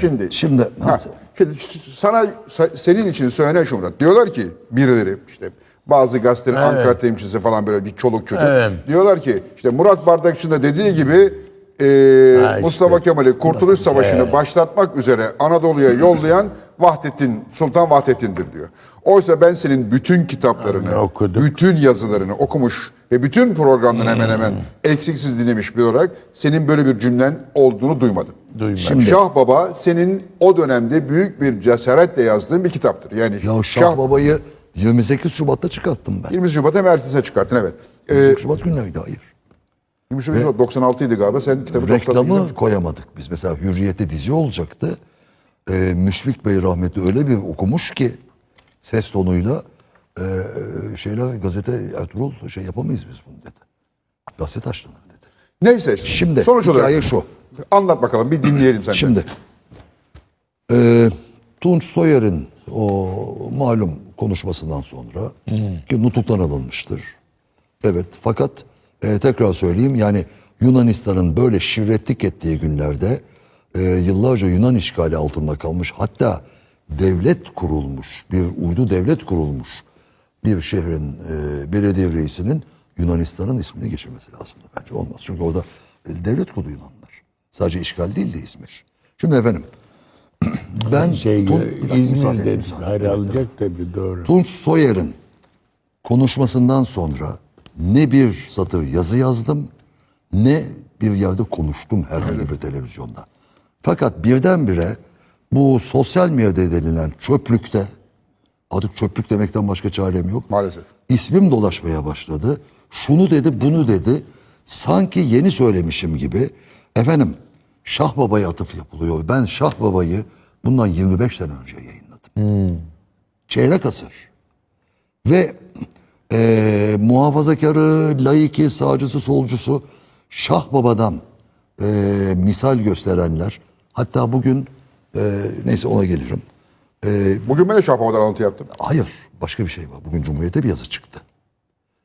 Şimdi Şimdi Ha, şimdi sana senin için söylenen şu Murat. Diyorlar ki birileri işte bazı gazetenin Ankara temsilcisi falan böyle bir çoluk çocuk. Evet. Diyorlar ki işte Murat Bardakçı'nın da dediği gibi e, Ha, Mustafa Kemal'i Kurtuluş Savaşı'nı başlatmak üzere Anadolu'ya yollayan Vahdettin, Sultan Vahdettin'dir diyor. Oysa ben senin bütün kitaplarını, okuduk. bütün yazılarını okumuş ve bütün programlarını hemen hemen eksiksiz dinlemiş bir olarak senin böyle bir cümlen olduğunu duymadım. Duymadım. Şimdi Şah Baba senin o dönemde büyük bir cesaretle yazdığın bir kitaptır. Yani ya Şah Baba'yı 28 Şubat'ta çıkarttım ben. 20 Şubat hem ertesine çıkarttın evet. Ee, 28 Şubat günleriydi hayır. 20 Şubat 96 idi galiba. Sen kitabı 98'de Reklamı koyamadık biz. Mesela Hürriyet'te dizi olacaktı. Ee, Müşfik Bey rahmetli öyle bir okumuş ki ses tonuyla e, şeyler gazete Ertuğrul şey yapamayız biz bunu dedi. Gazete taşlanır dedi. Neyse. Şimdi sonuç olarak hikaye şu. Anlat bakalım bir dinleyelim senden. Şimdi e, Tunç Soyer'in o malum konuşmasından sonra ki nutuktan alınmıştır. Evet fakat e, tekrar söyleyeyim yani Yunanistan'ın böyle şirretlik ettiği günlerde e, yıllarca Yunan işgali altında kalmış hatta devlet kurulmuş bir uydu devlet kurulmuş bir şehrin e, belediye reisinin Yunanistan'ın ismini geçirmesi lazımdı bence olmaz. Çünkü orada e, devlet kurdu Yunanlar. Sadece işgal değildi İzmir. Şimdi efendim ben şey Tun- İzmir'de müsaade. alacak tabii doğru. Tunç Soyer'in konuşmasından sonra ne bir satır yazı yazdım ne bir yerde konuştum herhangi bir televizyonda. Fakat birdenbire bu sosyal medya denilen çöplükte artık çöplük demekten başka çarem yok. Maalesef. İsmim dolaşmaya başladı. Şunu dedi, bunu dedi. Sanki yeni söylemişim gibi. Efendim, Şah Baba'ya atıf yapılıyor. Ben Şah Baba'yı bundan 25 sene önce yayınladım. Çeyrek asır. Ve eee muhafazakarı, laiki, sağcısı, solcusu Şah Baba'dan eee, misal gösterenler. Hatta bugün eee, neyse ona gelirim. Bugün ben de Şah Baba'dan alıntı yaptım. Hayır, başka bir şey var. Bugün Cumhuriyet'e bir yazı çıktı.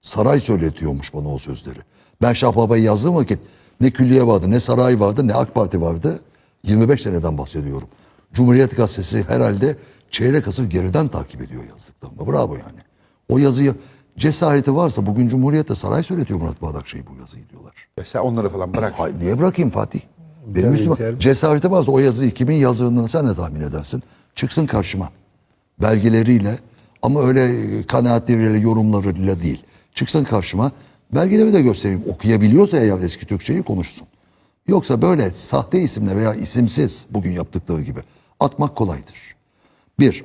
Saray söyletiyormuş bana o sözleri. Ben Şah Baba'yı yazdığım vakit ne külliye vardı, ne saray vardı, ne AK Parti vardı. 25 seneden bahsediyorum. Cumhuriyet Gazetesi herhalde çeyrek asır geriden takip ediyor yazdıklarımı. Bravo yani. O yazıyı cesareti varsa bugün Cumhuriyet'te saray söyletiyor Murat Bağdakşehir bu yazıyı diyorlar. Ya sen onları falan bırak. Hay, niye bırakayım Fatih? Benim Tabii cesareti varsa o yazıyı kimin yazdığını sen de tahmin edersin. Çıksın karşıma. Belgeleriyle ama öyle kanaatleriyle, yorumlarıyla değil. Çıksın karşıma. Belgeleri de göstereyim. Okuyabiliyorsa eğer eski Türkçeyi konuşsun. Yoksa böyle sahte isimle veya isimsiz bugün yaptıkları gibi atmak kolaydır. Bir,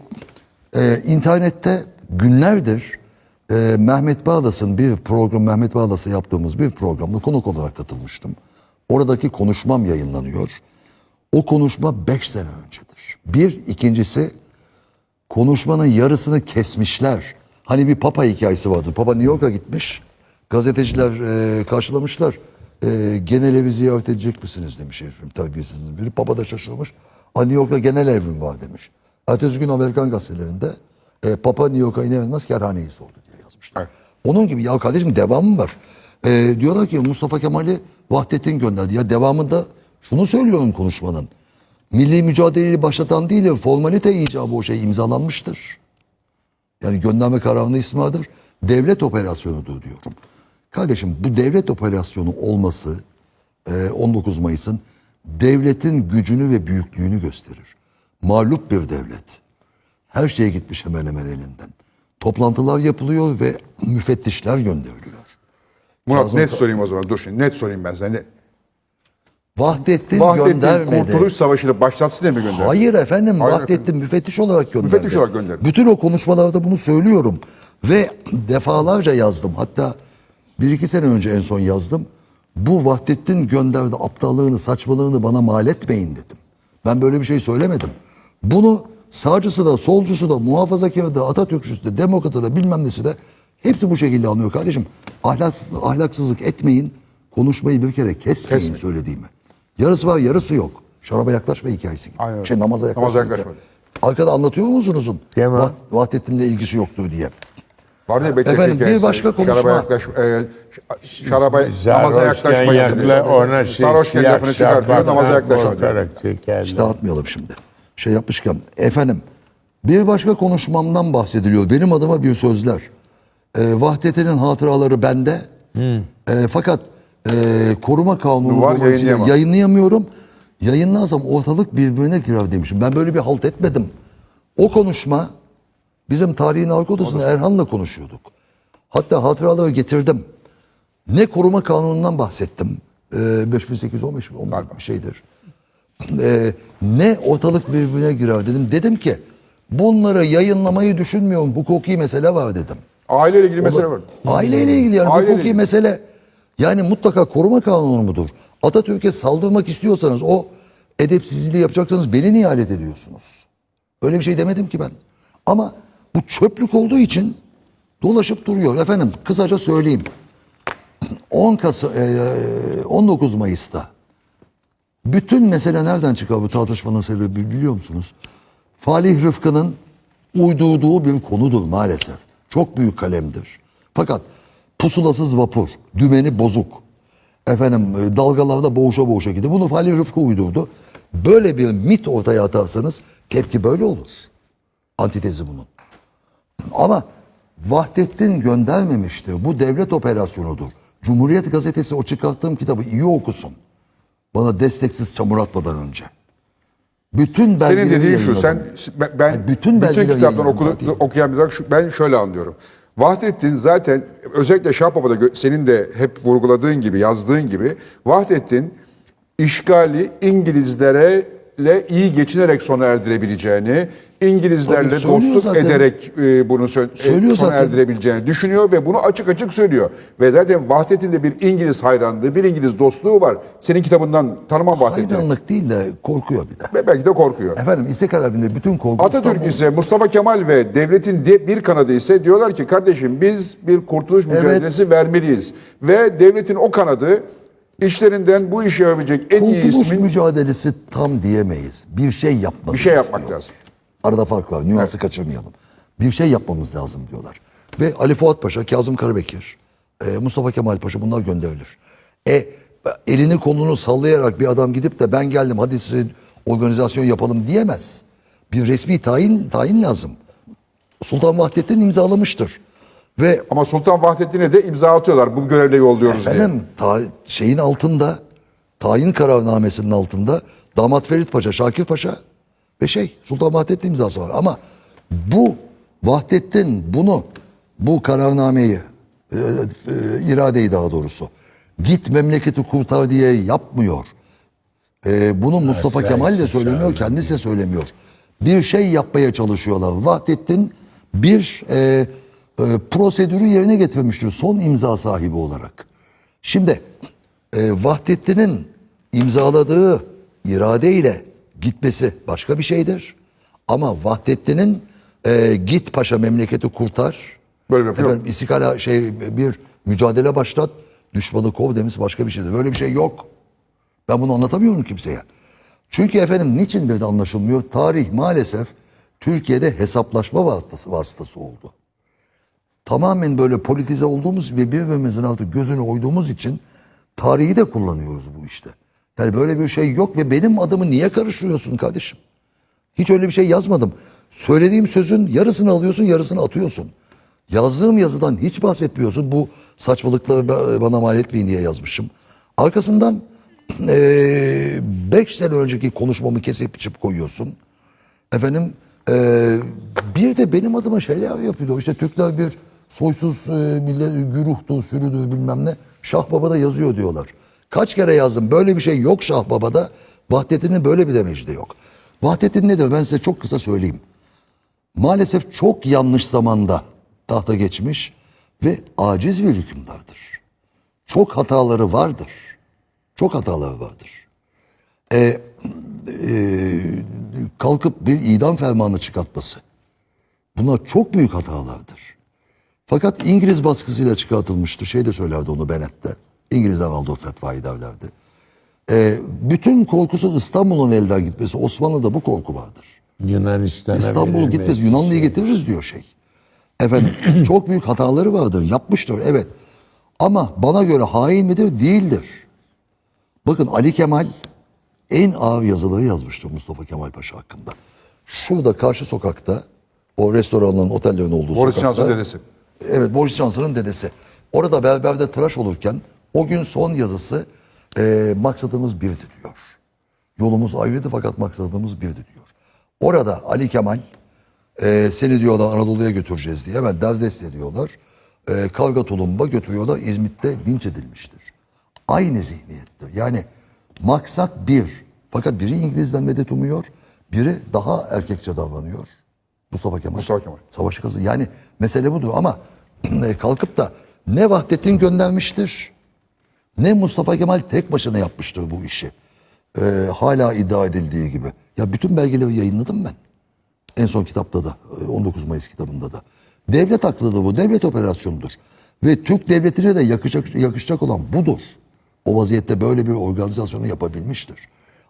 e, internette günlerdir e, Mehmet Bağlas'ın bir program, Mehmet Bağlas'a yaptığımız bir programda konuk olarak katılmıştım. Oradaki konuşmam yayınlanıyor. O konuşma 5 sene öncedir. Bir, ikincisi konuşmanın yarısını kesmişler. Hani bir Papa hikayesi vardı. Papa New York'a gitmiş. Gazeteciler e, karşılamışlar. E, genel evi ziyaret edecek misiniz demiş herifim terbiyesizin biri. Papa da şaşırmış. "Aa, New York'ta genel evim var demiş. Ertesi gün Amerikan gazetelerinde e, Papa New York'a iner inmez kerhaneyi sordu diye yazmışlar. Evet. Onun gibi ya kardeşim devamı var. E, diyorlar ki Mustafa Kemal'i Vahdettin gönderdi. Ya devamında şunu söylüyorum konuşmanın. Milli mücadeleyi başlatan değil, formalite icabı o şey imzalanmıştır. Yani gönderme kararının ismi vardır. Devlet operasyonudur diyorum. Kardeşim bu devlet operasyonu olması e, 19 Mayıs'ın devletin gücünü ve büyüklüğünü gösterir. Mağlup bir devlet. Her şeye gitmiş hemen hemen elinden. Toplantılar yapılıyor ve müfettişler gönderiliyor. Murat Kazım net sorayım o zaman. Dur şimdi net sorayım ben sana. Vahdettin, Vahdettin göndermedi. Kurtuluş Savaşı'nı başlatsın diye mi gönderdi? Hayır efendim Hayır Vahdettin müfettiş olarak gönderdi. Müfettiş olarak gönderdi. Bütün o konuşmalarda bunu söylüyorum. Ve defalarca yazdım. Hatta bir iki sene önce en son yazdım. Bu Vahdettin gönderdi aptallığını, saçmalığını bana mal etmeyin dedim. Ben böyle bir şey söylemedim. Bunu sağcısı da, solcusu da, muhafazakarı da, Atatürkçüsü de, demokratı da bilmem nesi de hepsi bu şekilde anlıyor kardeşim. Ahlaksız, ahlaksızlık etmeyin, konuşmayı bir kere kesmeyin, Kesmeyin. söylediğimi. Yarısı var, yarısı yok. Şaraba yaklaşma hikayesi gibi. Aynen. Şey namaza yaklaşma. Namaza hikaye. yaklaşma. Arkada anlatıyor musunuz uzun? Tamam. Vah- Vahdettin'le ilgisi yoktur diye. Vardı ya Bektaş Efendim, bir başka konuşma. Şaraba yaklaş, e, şaraba namaza yaklaşmayın. yakla ona şey, Sarhoşken lafını çıkartıyor namaza çekerler. İşte atmayalım şimdi. Şey yapmışken. Efendim bir başka konuşmamdan bahsediliyor. Benim adıma bir sözler. Ee, Vahdettin'in hatıraları bende. Ee, fakat e, koruma kanunu Var, yayınlayamam. yayınlayamıyorum. Yayınlarsam ortalık birbirine girer demişim. Ben böyle bir halt etmedim. O konuşma bizim tarihin arka odasında Erhan'la konuşuyorduk. Hatta hatıraları getirdim. Ne koruma kanunundan bahsettim. Ee, 5815 mi? Onlar bir şeydir. Ee, ne ortalık birbirine girer dedim. Dedim ki bunları yayınlamayı düşünmüyorum. Hukuki mesele var dedim. Aileyle ilgili mesele var. Aileyle ilgili yani Aileyle hukuki ilgili. mesele. Yani mutlaka koruma kanunu mudur? Atatürk'e saldırmak istiyorsanız o edepsizliği yapacaksanız beni niye alet ediyorsunuz? Öyle bir şey demedim ki ben. Ama bu çöplük olduğu için dolaşıp duruyor. Efendim kısaca söyleyeyim. 10 Kasım, eee, 19 Mayıs'ta bütün mesele nereden çıkar bu tartışmanın sebebi biliyor musunuz? Falih Rıfkı'nın uydurduğu bir konudur maalesef. Çok büyük kalemdir. Fakat pusulasız vapur, dümeni bozuk. Efendim e, dalgalarda boğuşa boğuşa gidiyor. Bunu Falih Rıfkı uydurdu. Böyle bir mit ortaya atarsanız tepki böyle olur. Antitezi bunun. Ama Vahdettin göndermemiştir. Bu devlet operasyonudur. Cumhuriyet gazetesi o çıkarttığım kitabı iyi okusun. Bana desteksiz çamur atmadan önce. Bütün Senin belgeleri dediğin şu, sen ben, ben bütün bütün, belgeleri kitapları yayınladım oku, Fatih. okuyan bir olarak şu- ben şöyle anlıyorum. Vahdettin zaten özellikle Şahbaba'da senin de hep vurguladığın gibi, yazdığın gibi Vahdettin işgali İngilizlere ile iyi geçinerek sona erdirebileceğini, İngilizlerle Tabii dostluk zaten. ederek e, bunu sö- e, Söylüyor sona zaten. erdirebileceğini düşünüyor ve bunu açık açık söylüyor. Ve zaten Vahdettin de bir İngiliz hayranlığı, bir İngiliz dostluğu var. Senin kitabından tanımam Vahdettin'i. Hayranlık değil de korkuyor bir de. Ve belki de korkuyor. Efendim İstiklal Harbi'nde bütün korku Atatürk İstanbul- ise Mustafa Kemal ve devletin de bir kanadı ise diyorlar ki kardeşim biz bir kurtuluş mücadelesi vermeliyiz. Ve devletin o kanadı işlerinden bu işi yapabilecek en iyi Kurtuluş ismin mücadelesi tam diyemeyiz. Bir şey yapmamız bir şey yapmak istiyor. lazım. Arada fark var. Nüansı kaçırmayalım. Bir şey yapmamız lazım diyorlar. Ve Ali Fuat Paşa, Kazım Karabekir, e, Mustafa Kemal Paşa bunlar gönderilir. E elini kolunu sallayarak bir adam gidip de ben geldim hadi size organizasyon yapalım diyemez. Bir resmi tayin tayin lazım. Sultan Vahdettin imzalamıştır. Ve Ama Sultan Vahdettin'e de imza atıyorlar bu görevle yolluyoruz diye. Efendim ta, şeyin altında tayin kararnamesinin altında damat Ferit Paşa, Şakir Paşa ve şey Sultan Vahdettin imzası var. Ama bu Vahdettin bunu bu kararnameyi e, e, iradeyi daha doğrusu git memleketi kurtar diye yapmıyor. E, bunu Mustafa Kemal de söylemiyor, kendisi de söylemiyor. Bir şey yapmaya çalışıyorlar. Vahdettin bir e, e, prosedürü yerine getirmiştir son imza sahibi olarak. Şimdi e, Vahdettin'in imzaladığı iradeyle gitmesi başka bir şeydir. Ama Vahdettin'in e, git paşa memleketi kurtar. Böyle bir efendim, istikala şey bir mücadele başlat. Düşmanı kov demesi başka bir şeydir. Böyle bir şey yok. Ben bunu anlatamıyorum kimseye. Çünkü efendim niçin böyle anlaşılmıyor? Tarih maalesef Türkiye'de hesaplaşma vasıtası, vasıtası oldu. Tamamen böyle politize olduğumuz ve birbirimizin artık gözünü oyduğumuz için tarihi de kullanıyoruz bu işte. Yani böyle bir şey yok ve benim adımı niye karıştırıyorsun kardeşim? Hiç öyle bir şey yazmadım. Söylediğim sözün yarısını alıyorsun, yarısını atıyorsun. Yazdığım yazıdan hiç bahsetmiyorsun. Bu saçmalıkları ba- bana mal etmeyin diye yazmışım. Arkasından 5 sene önceki konuşmamı kesip biçip koyuyorsun. Efendim eee, bir de benim adıma şeyler yapıyor. İşte Türkler bir soysuz e, millet güruhtu, sürüdü bilmem ne. Şah Baba'da yazıyor diyorlar. Kaç kere yazdım. Böyle bir şey yok Şah Baba'da. Vahdettin'in böyle bir demeci de yok. Vahdettin ne diyor? Ben size çok kısa söyleyeyim. Maalesef çok yanlış zamanda tahta geçmiş ve aciz bir hükümdardır. Çok hataları vardır. Çok hataları vardır. E, e, kalkıp bir idam fermanı çıkartması. Bunlar çok büyük hatalardır. Fakat İngiliz baskısıyla çıkartılmıştır. Şey de söylerdi onu Bennett'te. İngilizler aldı o fetvayı derlerdi. E, bütün korkusu İstanbul'un elden gitmesi. Osmanlı'da bu korku vardır. Yunanistan'a İstanbul gitmez Yunanlı'yı getiririz diyor şey. Efendim çok büyük hataları vardır. Yapmıştır evet. Ama bana göre hain midir? Değildir. Bakın Ali Kemal en ağır yazıları yazmıştır Mustafa Kemal Paşa hakkında. Şurada karşı sokakta o restoranların, otellerin olduğu Boris sokakta. Johnson dedesi. Evet Boris Johnson'ın dedesi. Orada berberde tıraş olurken o gün son yazısı e, maksadımız birdi diyor. Yolumuz ayrıydı fakat maksadımız birdi diyor. Orada Ali Kemal e, seni diyorlar Anadolu'ya götüreceğiz diye hemen derdest ediyorlar. E, karga tulumba götürüyorlar İzmit'te linç edilmiştir. Aynı zihniyettir. Yani maksat bir. Fakat biri İngiliz'den medet umuyor. Biri daha erkekçe davranıyor. Mustafa Kemal. Mustafa Kemal. Savaşı kazı. Yani mesele budur ama kalkıp da ne Vahdettin göndermiştir ne Mustafa Kemal tek başına yapmıştır bu işi. Ee, hala iddia edildiği gibi. Ya bütün belgeleri yayınladım ben. En son kitapta da e, 19 Mayıs kitabında da. Devlet haklıdır bu. Devlet operasyonudur. Ve Türk devletine de yakışacak, yakışacak olan budur. O vaziyette böyle bir organizasyonu yapabilmiştir.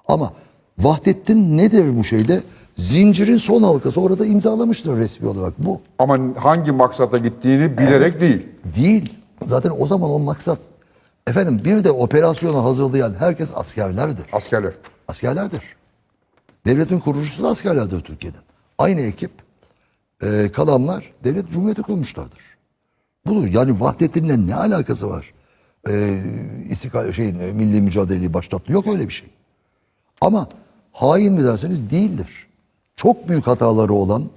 Ama Vahdettin nedir bu şeyde? Zincirin son halkası orada imzalamıştır resmi olarak bu. Ama hangi maksata gittiğini bilerek değil. Değil. Zaten o zaman o maksat. Efendim bir de operasyonu hazırlayan herkes askerlerdir. Askerler. Askerlerdir. Devletin kurucusu da askerlerdir Türkiye'nin. Aynı ekip e, kalanlar devlet cumhuriyeti kurmuşlardır. Budur. Yani Vahdettin'le ne alakası var? E, istikal, şeyin, e, milli mücadeleyi başlattı. Yok öyle bir şey. Ama hain mi derseniz değildir. Çok büyük hataları olan,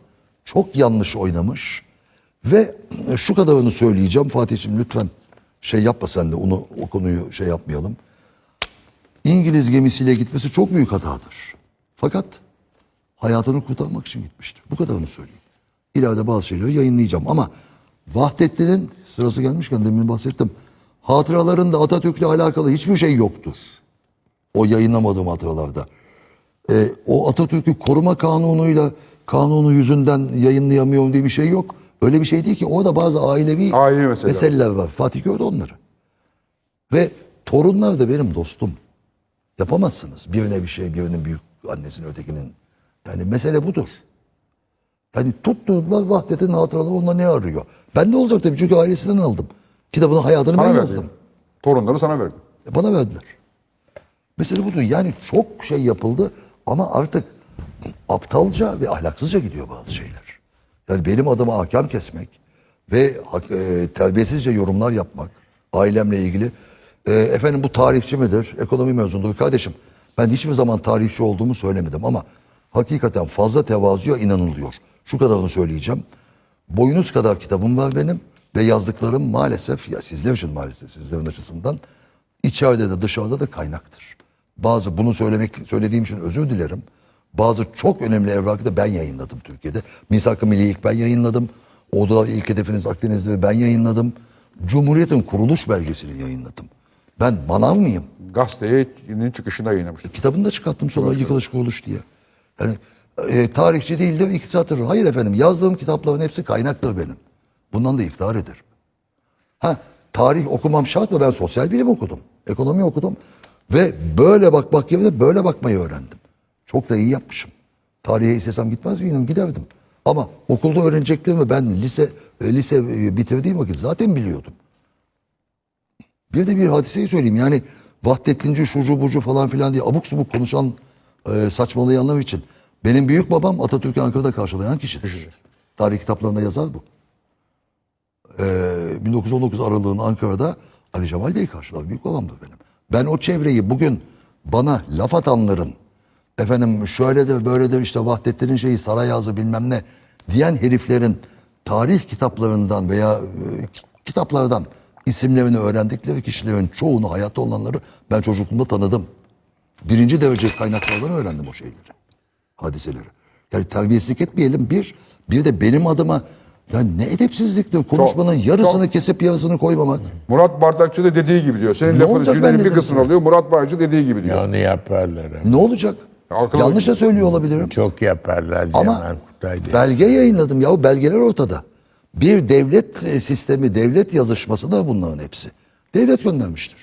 çok yanlış oynamış ve şu kadarını söyleyeceğim Fatih'ciğim lütfen şey yapma sen de onu o konuyu şey yapmayalım. İngiliz gemisiyle gitmesi çok büyük hatadır. Fakat hayatını kurtarmak için gitmiştir. Bu kadarını söyleyeyim. İleride bazı şeyleri yayınlayacağım ama Vahdettin'in sırası gelmişken demin bahsettim. Hatıralarında Atatürk'le alakalı hiçbir şey yoktur. O yayınlamadığım hatıralarda. Ee, o Atatürk'ü koruma kanunuyla kanunu yüzünden yayınlayamıyorum diye bir şey yok. Öyle bir şey değil ki. Orada bazı ailevi Ailevi meseleler. meseleler var. Fatih gördü onları. Ve torunlar da benim dostum. Yapamazsınız. Birine bir şey, birinin büyük annesinin ötekinin. Yani mesele budur. Yani tutturdular Vahdet'in hatıraları onunla ne arıyor? Ben ne olacak tabii çünkü ailesinden aldım. Kitabının hayatını Sana ben verdim. yazdım. Torunları sana verdim. E, Bana verdiler. Mesele budur. Yani çok şey yapıldı ama artık aptalca ve ahlaksızca gidiyor bazı şeyler. Yani benim adıma hakem kesmek ve e, terbiyesizce yorumlar yapmak ailemle ilgili. E, efendim bu tarihçi midir? Ekonomi mezunudur. Kardeşim ben hiçbir zaman tarihçi olduğumu söylemedim ama hakikaten fazla tevazuya inanılıyor. Şu kadarını söyleyeceğim. Boyunuz kadar kitabım var benim ve yazdıklarım maalesef ya sizler için maalesef sizlerin açısından içeride de dışarıda da kaynaktır. Bazı bunu söylemek söylediğim için özür dilerim. Bazı çok önemli evrakı da ben yayınladım Türkiye'de. Misak-ı Milli'yi ilk ben yayınladım. Orada ilk hedefiniz Akdeniz'de ben yayınladım. Cumhuriyet'in kuruluş belgesini yayınladım. Ben manav mıyım? Gazetenin çıkışında yayınlamıştım. Kitabını da çıkarttım sonra yıkılış kuruluş diye. Yani e, tarihçi değildir, iktisattır. Hayır efendim yazdığım kitapların hepsi kaynaktır benim. Bundan da iftihar ederim. Ha tarih okumam şart mı? Ben sosyal bilim okudum. Ekonomi okudum. Ve böyle bakmak yerine böyle bakmayı öğrendim. Çok da iyi yapmışım. Tarihe istesem gitmez miydim? Giderdim. Ama okulda öğreneceklerimi ben lise e, lise e, bitirdiğim vakit zaten biliyordum. Bir de bir hadiseyi söyleyeyim. Yani Vahdettinci, şucu bucu falan filan diye abuk subuk konuşan, e, saçmalayanlar için. Benim büyük babam Atatürk'ü Ankara'da karşılayan kişidir. Tarih kitaplarında yazar bu. E, 1919 aralığın Ankara'da Ali Cemal Bey karşılar. Büyük babamdır benim. Ben o çevreyi bugün bana laf atanların efendim şöyledir böyledir işte Vahdettin'in şeyi saray ağzı bilmem ne diyen heriflerin tarih kitaplarından veya e, ki- kitaplardan isimlerini öğrendikleri kişilerin çoğunu hayatta olanları ben çocukluğumda tanıdım. Birinci derece kaynaklardan öğrendim o şeyleri. Hadiseleri. Yani terbiyesizlik etmeyelim bir. Bir de benim adıma ya ne edepsizliktir konuşmanın yarısını çok- kesip yarısını koymamak. Murat Bardakçı da dediği gibi diyor. Senin Ne lafının olacak cümlenin bir de kısmını alıyor. Murat Bardakçı dediği gibi diyor. Ya Onu yaparlar. ama. Ne olacak? Akıl Yanlış da söylüyor olabilirim. Çok yaparlar Ama Cemal Kutay diye. belge yayınladım ya belgeler ortada. Bir devlet e, sistemi, devlet yazışması da bunların hepsi. Devlet göndermiştir.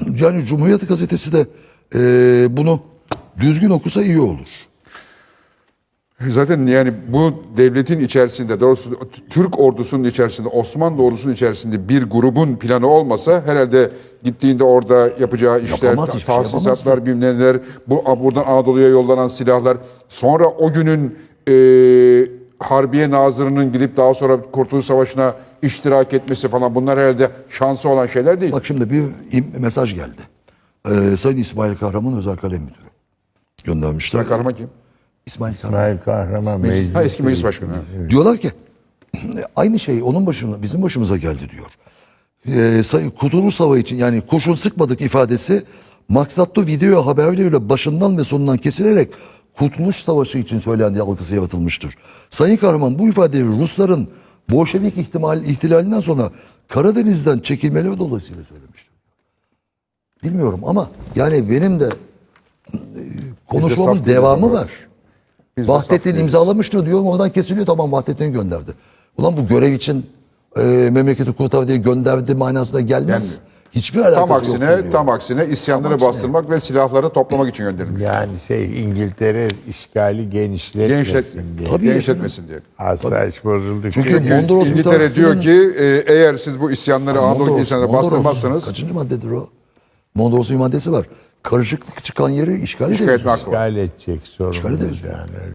Yani Cumhuriyet Gazetesi de e, bunu düzgün okusa iyi olur. Zaten yani bu devletin içerisinde, doğrusu Türk ordusunun içerisinde, Osmanlı ordusunun içerisinde bir grubun planı olmasa herhalde gittiğinde orada yapacağı işler, şey tahsisatlar, bilmem neler, bu buradan Anadolu'ya yollanan silahlar, sonra o günün e, Harbiye Nazırı'nın gidip daha sonra Kurtuluş Savaşı'na iştirak etmesi falan bunlar herhalde şansı olan şeyler değil. Bak şimdi bir mesaj geldi. Ee, Sayın İsmail Kahraman Özel Kalem Müdürü göndermişler. Kahraman kim? İsmail Kahraman. İsmail Kahraman meclis. Ha, eski meclis başkanı. ha. Diyorlar ki aynı şey onun başına bizim başımıza geldi diyor. Ee, Sayın Kurtuluş Savaşı için yani kurşun sıkmadık ifadesi maksatlı video haberleriyle başından ve sonundan kesilerek Kurtuluş Savaşı için söylendiği algısı yaratılmıştır. Sayın Kahraman bu ifadeyi Rusların Bolşevik ihtimal, ihtilalinden sonra Karadeniz'den çekilmeleri dolayısıyla söylemiştir. Bilmiyorum ama yani benim de e, konuşmamın devamı ama. var. Biz de Vahdettin imzalamıştır diyorum oradan kesiliyor tamam Vahdettin'i gönderdi. Ulan bu görev için e, memleketi kurtar diye gönderdi manasına gelmez. Hiçbir alakası Tam yok. aksine, diyor. tam aksine isyanları Tam aksine. bastırmak ve silahları toplamak için gönderilmiş. Yani şey İngiltere işgali genişletmesin Genişlet, diye. Tabii. genişletmesin diye. Asayiş bozuldu. Çünkü Çünkü Mondros İngiltere diyor ki e, eğer siz bu isyanları Anadolu Mondros- isyanları bastırmazsanız Kaçıncı maddedir o? Mondros'un bir maddesi var. Karışıklık çıkan yeri işgal İşgal ederiz. etme hakkı var. işgal edecek sorumluyuz ederiz. yani.